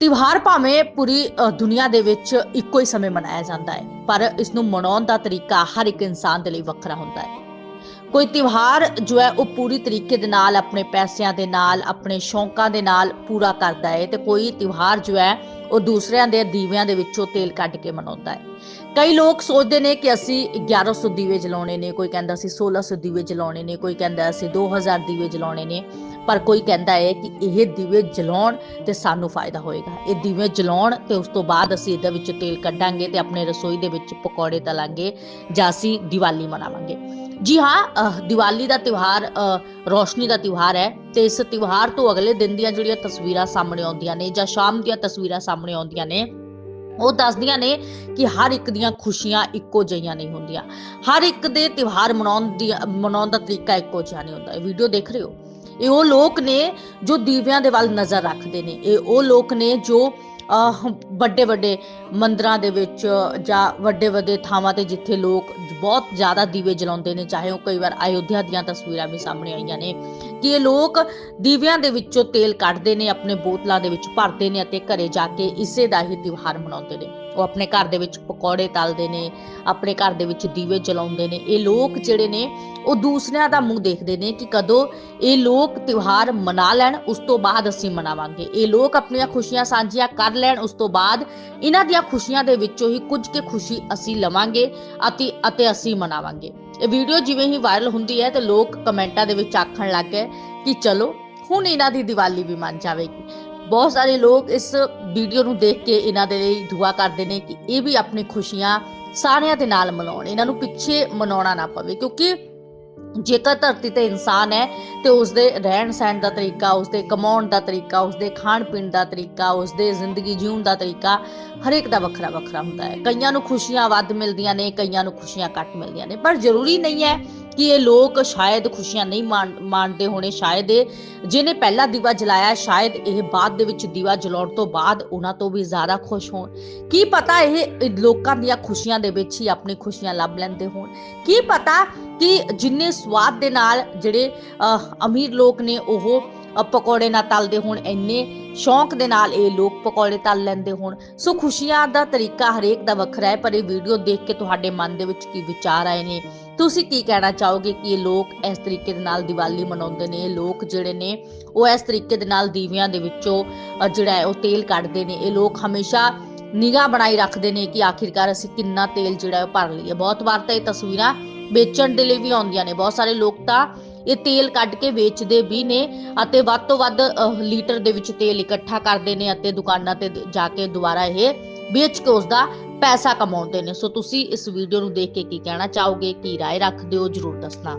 ਤਿਉਹਾਰ ਭਾਵੇਂ ਪੂਰੀ ਦੁਨੀਆ ਦੇ ਵਿੱਚ ਇੱਕੋ ਹੀ ਸਮੇਂ ਮਨਾਇਆ ਜਾਂਦਾ ਹੈ, ਪਰ ਇਸ ਨੂੰ ਮਨਾਉਣ ਦਾ ਤਰੀਕਾ ਹਰ ਇੱਕ ਇਨਸਾਨ ਦੇ ਲਈ ਵੱਖਰਾ ਹੁੰਦਾ ਹੈ। ਕੋਈ ਤਿਉਹਾਰ ਜੋ ਹੈ, ਉਹ ਪੂਰੀ ਤਰੀਕੇ ਦੇ ਨਾਲ, ਆਪਣੇ ਪੈਸਿਆਂ ਦੇ ਨਾਲ, ਆਪਣੇ ਸ਼ੌਂਕਾਂ ਦੇ ਨਾਲ ਪੂਰਾ ਕਰਦਾ ਹੈ ਤੇ ਕੋਈ ਤਿਉਹਾਰ ਜੋ ਹੈ, ਉਹ ਦੂਸਰਿਆਂ ਦੇ ਦੀਵਿਆਂ ਦੇ ਵਿੱਚੋਂ ਤੇਲ ਕੱਢ ਕੇ ਮਨਾਉਂਦਾ ਹੈ। ਕਈ ਲੋਕ ਸੋਚਦੇ ਨੇ ਕਿ ਅਸੀਂ 1100 ਦੀਵੇ ਜਲਾਉਣੇ ਨੇ, ਕੋਈ ਕਹਿੰਦਾ ਅਸੀਂ 1600 ਦੀਵੇ ਜਲਾਉਣੇ ਨੇ, ਕੋਈ ਕਹਿੰਦਾ ਅਸੀਂ 2000 ਦੀਵੇ ਜਲਾਉਣੇ ਨੇ। ਪਰ ਕੋਈ ਕਹਿੰਦਾ ਹੈ ਕਿ ਇਹ ਦੀਵੇ ਜਲਾਉਣ ਤੇ ਸਾਨੂੰ ਫਾਇਦਾ ਹੋਏਗਾ। ਇਹ ਦੀਵੇ ਜਲਾਉਣ ਤੇ ਉਸ ਤੋਂ ਬਾਅਦ ਅਸੀਂ ਇਹਦੇ ਵਿੱਚ ਤੇਲ ਕੱਢਾਂਗੇ ਤੇ ਆਪਣੇ ਰਸੋਈ ਦੇ ਵਿੱਚ ਪਕੌੜੇ ਤਲਾਂਗੇ ਜਾਂ ਅਸੀਂ ਦੀਵਾਲੀ ਮਨਾਵਾਂਗੇ। ਜੀ ਹਾਂ ਅਹ, ਦੀਵਾਲੀ ਦਾ ਤਿਉਹਾਰ ਅਹ, ਰੋਸ਼ਨੀ ਦਾ ਤਿਉਹਾਰ ਹੈ ਤੇ ਇਸ ਤਿਉਹਾਰ ਤੋਂ ਅਗਲੇ ਦਿਨ ਦੀਆਂ ਜਿਹੜੀਆਂ ਤਸਵੀਰਾਂ ਸਾਹਮਣੇ ਆਉਂਦੀਆਂ ਨੇ ਜਾਂ ਸ਼ਾਮ ਦੀਆਂ ਤਸਵੀਰਾਂ ਸਾਹਮਣੇ ਆਉਂਦੀਆਂ ਨੇ ਉਹ ਦੱਸਦੀਆਂ ਨੇ ਕਿ ਹਰ ਇੱਕ ਦੀਆਂ ਖੁਸ਼ੀਆਂ ਇੱਕੋ ਜਿਹੀਆਂ ਨਹੀਂ ਹੁੰਦੀਆਂ। ਹਰ ਇੱਕ ਦੇ ਤਿਉਹਾਰ ਮਨਾਉਣ ਦੀ ਮਨਾਉਣ ਦਾ ਤਰੀਕਾ ਇੱਕੋ ਜਿਹਾ ਨਹੀਂ ਹੁੰਦਾ। ਇਹ ਵੀਡੀਓ ਦੇਖ ਰਹੇ ਹੋ? ਇਹ ਉਹ ਲੋਕ ਨੇ ਜੋ ਦੀਵਿਆਂ ਦੇ ਵੱਲ ਨਜ਼ਰ ਰੱਖਦੇ ਨੇ। ਇਹ ਉਹ ਲੋਕ ਨੇ ਜੋ ਅਹ, ਵੱਡੇ ਵੱਡੇ ਮੰਦਰਾਂ ਦੇ ਵਿੱਚ ਜਾਂ ਵੱਡੇ ਵੱਡੇ ਥਾਵਾਂ ਤੇ ਜਿੱਥੇ ਲੋਕ ਬਹੁਤ ਜ਼ਿਆਦਾ ਦੀਵੇ ਜਲਾਉਂਦੇ ਨੇ ਚਾਹੇ ਉਹ ਕਈ ਵਾਰ ਅਯੋਧਿਆ ਦੀਆਂ ਤਸਵੀਰਾਂ ਵੀ ਸਾਹਮਣੇ ਆਈਆਂ ਨੇ। ਕਿ ਇਹ ਲੋਕ ਦੀਵਿਆਂ ਦੇ ਵਿੱਚੋਂ ਤੇਲ ਕੱਢਦੇ ਨੇ, ਆਪਣੇ ਬੋਤਲਾਂ ਦੇ ਵਿੱਚ ਭਰਦੇ ਨੇ ਅਤੇ ਘਰੇ ਜਾ ਕੇ ਇਸੇ ਦਾ ਹੀ ਤਿਉਹਾਰ ਮਨਾਉਂਦੇ ਨੇ। ਉਹ ਆਪਣੇ ਘਰ ਦੇ ਵਿੱਚ ਪਕੌੜੇ ਤਲਦੇ ਨੇ, ਆਪਣੇ ਘਰ ਦੇ ਵਿੱਚ ਦੀਵੇ ਜਲਾਉਂਦੇ ਨੇ। ਇਹ ਲੋਕ ਜਿਹੜੇ ਨੇ, ਉਹ ਦੂਸਰਿਆਂ ਦਾ ਮੂੰਹ ਦੇਖਦੇ ਨੇ ਕਿ ਕਦੋਂ ਇਹ ਲੋਕ ਤਿਉਹਾਰ ਮਨਾ ਲੈਣ, ਉਸ ਤੋਂ ਬਾਅਦ ਅਸੀਂ ਮਨਾਵਾਂਗੇ। ਇਹ ਲੋਕ ਆਪਣੀਆਂ ਖੁਸ਼ੀਆਂ ਸਾਂਝੀਆਂ ਕਰ ਲੈਣ, ਉਸ ਤੋਂ ਬਾਅਦ ਇਹਨਾਂ ਦੀਆਂ ਖੁਸ਼ੀਆਂ ਦੇ ਵਿੱਚੋਂ ਹੀ ਕੁਝ ਕੇ ਖੁਸ਼ੀ ਅਸੀਂ ਲਵਾਂਗੇ ਅਤੇ ਅਤੇ ਅਸੀਂ ਮਨਾਵਾਂਗੇ। ਇਹ ਵੀਡੀਓ ਜਿਵੇਂ ਹੀ ਵਾਇਰਲ ਹੁੰਦੀ ਹੈ ਤੇ ਲੋਕ ਕਮੈਂਟਾਂ ਦੇ ਵਿੱਚ ਆਖਣ ਲੱਗ ਗਏ ਕਿ ਚਲੋ, ਹੁਣ ਇਹਨਾਂ ਦੀ ਦੀਵਾਲੀ ਵੀ ਮੰਨ ਜਾਵੇਗੀ। ਬਹੁਤ ਸਾਰੇ ਲੋਕ ਇਸ ਵੀਡੀਓ ਨੂੰ ਦੇਖ ਕੇ ਇਹਨਾਂ ਦੇ ਲਈ ਦੁਆ ਕਰਦੇ ਨੇ ਕਿ ਇਹ ਵੀ ਆਪਣੀ ਖੁਸ਼ੀਆਂ ਸਾਰਿਆਂ ਦੇ ਨਾਲ ਮਨਾਉਣ, ਇਹਨਾਂ ਨੂੰ ਪਿੱਛੇ ਮਨਾਉਣਾ ਨਾ ਪਵੇ, ਕਿਉਂਕਿ ਜੇਕਰ ਧਰਤੀ ਤੇ ਇਨਸਾਨ ਹੈ ਤੇ ਉਸਦੇ ਰਹਿਣ ਸਹਿਣ ਦਾ ਤਰੀਕਾ, ਉਸਦੇ ਕਮਾਉਣ ਦਾ ਤਰੀਕਾ, ਉਸਦੇ ਖਾਣ ਪੀਣ ਦਾ ਤਰੀਕਾ, ਉਸਦੇ ਜ਼ਿੰਦਗੀ ਜਿਉਣ ਦਾ ਤਰੀਕਾ ਹਰੇਕ ਦਾ ਵੱਖਰਾ ਵੱਖਰਾ ਹੁੰਦਾ ਹੈ। ਕਈਆਂ ਨੂੰ ਖੁਸ਼ੀਆਂ ਵੱਧ ਮਿਲਦੀਆਂ ਨੇ, ਕਈਆਂ ਨੂੰ ਖੁਸ਼ੀਆਂ ਘੱਟ ਮਿਲਦੀਆਂ ਨੇ, ਪਰ ਜ਼ਰੂਰੀ ਨਹੀਂ ਹੈ ਕਿ ਇਹ ਲੋਕ ਸ਼ਾਇਦ ਖੁਸ਼ੀਆਂ ਨਹੀਂ ਮਾਣਦੇ ਹੋਣੇ ਸ਼ਾਇਦ ਜਿਹਨੇ ਪਹਿਲਾ ਦੀਵਾ ਜਲਾਇਆ ਸ਼ਾਇਦ ਇਹ ਬਾਅਦ ਦੇ ਵਿੱਚ ਦੀਵਾ ਜਲਾਉਣ ਤੋਂ ਬਾਅਦ ਉਹਨਾਂ ਤੋਂ ਵੀ ਜ਼ਿਆਦਾ ਖੁਸ਼ ਹੋਣ। ਕੀ ਪਤਾ ਇਹ ਲੋਕਾਂ ਦੀਆਂ ਖੁਸ਼ੀਆਂ ਦੇ ਵਿੱਚ ਹੀ ਆਪਣੀ ਖੁਸ਼ੀਆਂ ਲੱਭ ਲੈਂਦੇ ਹੋਣ? ਕੀ ਪਤਾ ਕਿ ਜਿੰਨੇ ਸਵਾਦ ਦੇ ਨਾਲ ਜਿਹੜੇ ਅਹ, ਅਮੀਰ ਲੋਕ ਨੇ ਉਹ ਪਕੌੜੇ ਨਾ ਤਲਦੇ ਹੋਣ ਇੰਨੇ ਸ਼ੌਂਕ ਦੇ ਨਾਲ ਇਹ ਲੋਕ ਪਕੌੜੇ ਤਲ ਲੈਂਦੇ ਹੋਣ। ਸੋ ਖੁਸ਼ੀਆਂ ਦਾ ਤਰੀਕਾ ਹਰੇਕ ਦਾ ਵੱਖਰਾ ਹੈ, ਪਰ ਇਹ ਵੀਡੀਓ ਦੇਖ ਕੇ ਤੁਹਾਡੇ ਮਨ ਦੇ ਵਿੱਚ ਕੀ ਵਿਚਾਰ ਆਏ ਨੇ? ਤੁਸੀਂ ਕੀ ਕਹਿਣਾ ਚਾਹੋਗੇ ਕਿ ਇਹ ਲੋਕ ਇਸ ਤਰੀਕੇ ਦੇ ਨਾਲ ਦੀਵਾਲੀ ਮਨਾਉਂਦੇ ਨੇ? ਇਹ ਲੋਕ ਜਿਹੜੇ ਨੇ, ਉਹ ਇਸ ਤਰੀਕੇ ਦੇ ਨਾਲ ਦੀਵਿਆਂ ਦੇ ਵਿੱਚੋਂ ਜਿਹੜਾ ਹੈ, ਉਹ ਤੇਲ ਕੱਢਦੇ ਨੇ। ਇਹ ਲੋਕ ਹਮੇਸ਼ਾ ਨਿਗਾਹ ਬਣਾਈ ਰੱਖਦੇ ਨੇ ਕਿ ਆਖਿਰਕਾਰ ਅਸੀਂ ਕਿੰਨਾ ਤੇਲ ਜਿਹੜਾ ਹੈ, ਉਹ ਭਰ ਲਈਏ। ਬਹੁਤ ਵਾਰ ਤਾਂ ਇਹ ਤਸਵੀਰਾਂ ਵੇਚਣ ਦੇ ਲਈ ਵੀ ਆਉਂਦੀਆਂ ਨੇ। ਬਹੁਤ ਸਾਰੇ ਲੋਕ ਤਾਂ ਇਹ ਤੇਲ ਕੱਢ ਕੇ ਵੇਚਦੇ ਵੀ ਨੇ ਅਤੇ ਵੱਧ ਤੋਂ ਵੱਧ ਅਹ, ਲੀਟਰ ਦੇ ਵਿੱਚ ਤੇਲ ਇਕੱਠਾ ਕਰਦੇ ਨੇ ਅਤੇ ਦੁਕਾਨਾਂ ਤੇ ਜਾ ਕੇ ਦੁਬਾਰਾ ਇਹ ਵੇਚ ਕੇ ਉਸ ਦਾ ਪੈਸਾ ਕਮਾਉਂਦੇ ਨੇ। ਸੋ ਤੁਸੀਂ ਇਸ ਵੀਡੀਓ ਨੂੰ ਦੇਖ ਕੇ ਕੀ ਕਹਿਣਾ ਚਾਹੋਗੇ ਕੀ ਰਾਏ ਰੱਖਦੇ ਹੋ ਜਰੂਰ ਦੱਸਣਾ।